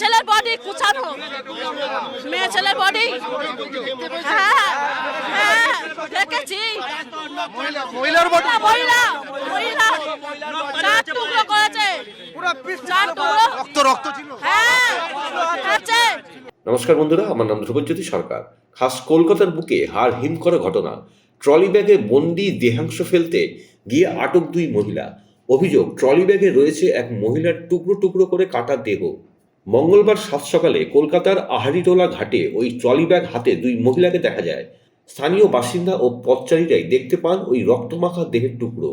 ছেলের বডি কুচানো। মেয়ে ছেলের বডি হ্যাঁ হ্যাঁ দেখেছি। মহিলার বডি মহিলা মহিলা। চার টুকরো করেছে। চার টুকরো। রক্ত রক্ত ছিল। হ্যাঁ আছে। নমস্কার বন্ধুরা আমার নাম ধ্রুবজ্যোতি সরকার। খাস কলকাতার বুকে হার হিম করা ঘটনা। ট্রলি ব্যাগে বন্দি দেহাংশ ফেলতে গিয়ে আটক দুই মহিলা। অভিযোগ ট্রলি ব্যাগে রয়েছে এক মহিলার টুকরো টুকরো করে কাটা দেহ। মঙ্গলবার সাত সকালে কলকাতার আহারিটোলা ঘাটে ওই ট্রলি ব্যাগ হাতে দুই মহিলাকে দেখা যায়। স্থানীয় বাসিন্দা ও পথচারীরাই দেখতে পান ওই রক্তমাখা দেহের টুকরো।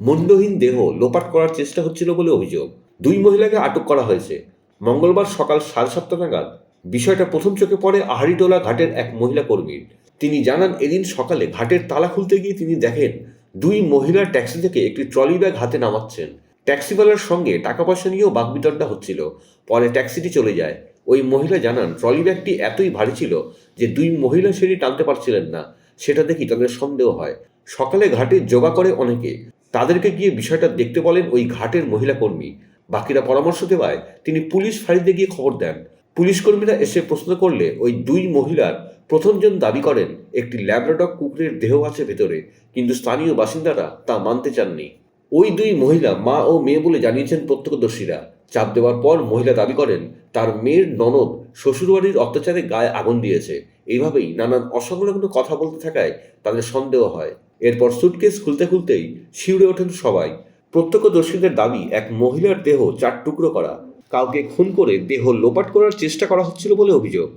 মুন্ডহীন দেহ লোপাট করার চেষ্টা হচ্ছিল বলে অভিযোগ। দুই মহিলাকে আটক করা হয়েছে। মঙ্গলবার সকাল সাড়ে সাতটা নাগাদ বিষয়টা প্রথম চোখে পড়ে আহারিটোলা ঘাটের এক মহিলা কর্মীর। তিনি জানান, এদিন সকালে ঘাটের তালা খুলতে গিয়ে তিনি দেখেন দুই মহিলার ট্যাক্সি থেকে একটি ট্রলি ব্যাগ হাতে নামাচ্ছেন। ট্যাক্সিওয়ালার সঙ্গে টাকা পয়সা নিয়েও বাগবিতণ্ডা হচ্ছিল। পরে ট্যাক্সিটি চলে যায়। ওই মহিলা জানান, ট্রলি ব্যাগটি এতই ভারী ছিল যে দুই মহিলা সেটি টানতে পারছিলেন না। সেটা দেখি তাদের সন্দেহ হয়। সকালে ঘাটে যোগা করে অনেকে। তাদেরকে গিয়ে বিষয়টা দেখতে বলেন ওই ঘাটের মহিলা কর্মী। বাকিরা পরামর্শ দেওয়ায় তিনি পুলিশ ফাঁড়িতে গিয়ে খবর দেন। পুলিশ কর্মীরা এসে প্রশ্ন করলে ওই দুই মহিলার প্রথমজন দাবি করেন, একটি ল্যাব্রাডক কুকুরের দেহ আছে ভেতরে, কিন্তু স্থানীয় বাসিন্দারা তা মানতে চাননি। ওই দুই মহিলা, মা ও মেয়ে বলে জানিয়েছেন প্রত্যক্ষদর্শীরা। চাপ দেওয়ার পর মহিলা দাবি করেন, তার মেয়ের ননদ শ্বশুরবাড়ির অত্যাচারে গায়ে আগুন দিয়েছে। এইভাবেই নানান অসংলগ্ন কথা বলতে থাকায় তাদের সন্দেহ হয়। এরপর সুটকেস খুলতে খুলতেই শিউরে ওঠেন সবাই। প্রত্যক্ষদর্শীদের দাবি, এক মহিলার দেহ চার টুকরো করা। কাউকে খুন করে দেহ লোপাট করার চেষ্টা করা হচ্ছিল বলে অভিযোগ।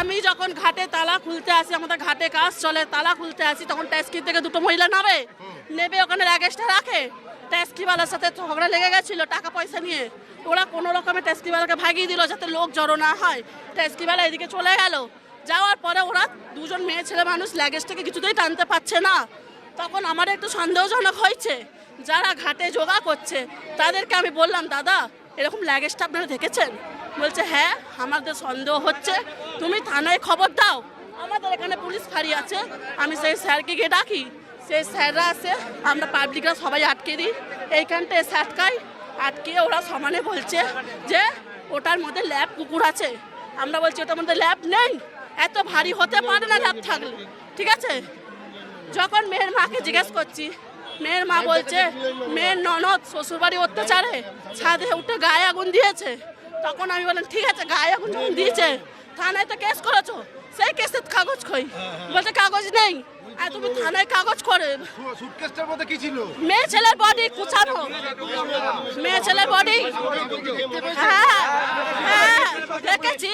আমি যখন ঘাটে তালা খুলতে আসি, আমাদের ঘাটে কাজ চলে, তালা খুলতে আসি, তখন ট্যাক্সি থেকে দুটো মহিলা নামে। নেবে, ওখানে র্যাগেসটা রাখে। ট্যাক্সিওয়ালার সাথে ঝগড়া লেগে গেছিল টাকা পয়সা নিয়ে। ওরা কোনো রকমের ট্যাক্সিওয়ালাকে ভাগিয়ে দিল যাতে লোক জড়ো না হয়। ট্যাক্সিওয়ালা এদিকে চলে গেল। যাওয়ার পরে ওরা দুজন মেয়ে, ছেলে মানুষ ল্যাগেজটাকে কিছুতেই টানতে পারছে না। তখন আমার একটু সন্দেহজনক হয়েছে। যারা ঘাটে যোগা করছে, তাদেরকে আমি বললাম, দাদা, এরকম ল্যাগেজটা আপনারা দেখেছেন? বলছে হ্যাঁ আমাদের সন্দেহ হচ্ছে। তুমি থানায় খবর দাও। আমাদের এখানে পুলিশ ফাঁড়ি আছে। আমি সেই স্যারকে গিয়ে ডাকি। সেই স্যাররা আসে, আমরা পাবলিকরা সবাই আটকে দিই। এইখানটা এসে আটকাই আটকিয়ে ওরা সমানে বলছে যে, ওটার মধ্যে ল্যাব কুকুর আছে। আমরা বলছি, ওটার মধ্যে ল্যাব নেই। এত ভারী হতে পারে না ল্যাব থাকলে। ঠিক আছে? যখন মেয়ের মাকে জিজ্ঞেস করছি, মেয়ের মা বলছে, মেয়ের ননদ শ্বশুরবাড়ি অত্যাচারে ছাদে উঠে গায়ে আগুন দিয়েছে। তখন আমি বললাম ঠিক আছে গায়ে এখন যখন দিয়েছে। থানায় তো কেস করেছ? সেই কেসের কাগজ খই বলতে কাগজ নেই। আর তুমি থানায় কাগজ করে সুটকেসটার মধ্যে কি ছিল? মেয়ে ছেলের বডি কুচানো। মেয়ে ছেলের বডি হ্যাঁ হ্যাঁ দেখেছি।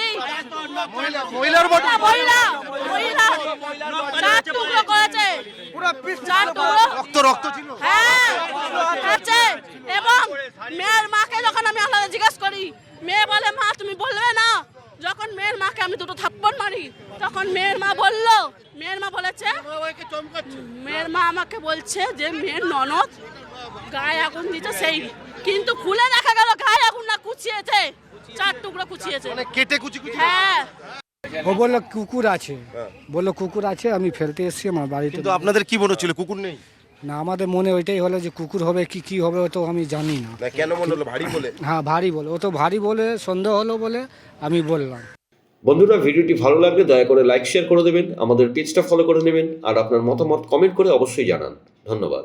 মহিলার বডি না, মহিলা মহিলা চার টুকরো করেছে পুরো পিস চার টুকরো রক্ত রক্ত ছিল হ্যাঁ আছে এবং মেয়ের মাকে যখন আমি আলাদা জিজ্ঞেস করি মেয়ে বলে মা তুমি বলবে না। যখন মেয়ের মাকে আমি দুটো থাপ্পড় মারি তখন মেয়ের মা বলল মেয়ের মা বলেছে মেয়ের মা আমাকে বলছে যে মেয়ের ননদ গায়ে আগুন দিতে সেই কিন্তু খুলে দেখা গেল গায়ে আগুন না কুচিয়েছে চার টুকরো কুচিয়েছে। মানে কেটে কুচি কুচি হ্যাঁ। ও বলল কুকুর আছে। বলল কুকুর আছে আমি ফেলতে এসেছি আমার বাড়িতে কিন্তু আপনাদের কি মনে হচ্ছিল? কুকুর নেই? না আমাদের মনে ওইটাই হলো যে কুকুর হবে কি কি হবে ও তো আমি জানি না। না কেন মনে হলো? ভারী বলে? হ্যাঁ ভারী বলে। ও তো ভারী বলে সন্দেহ হলো বলে আমি বললাম। বন্ধুরা ভিডিওটি ভালো লাগলে দয়া করে লাইক শেয়ার করে দেবেন। আমাদের পেজটা ফলো করে নেবেন। আর আপনার মতামত কমেন্ট করে অবশ্যই জানান। ধন্যবাদ।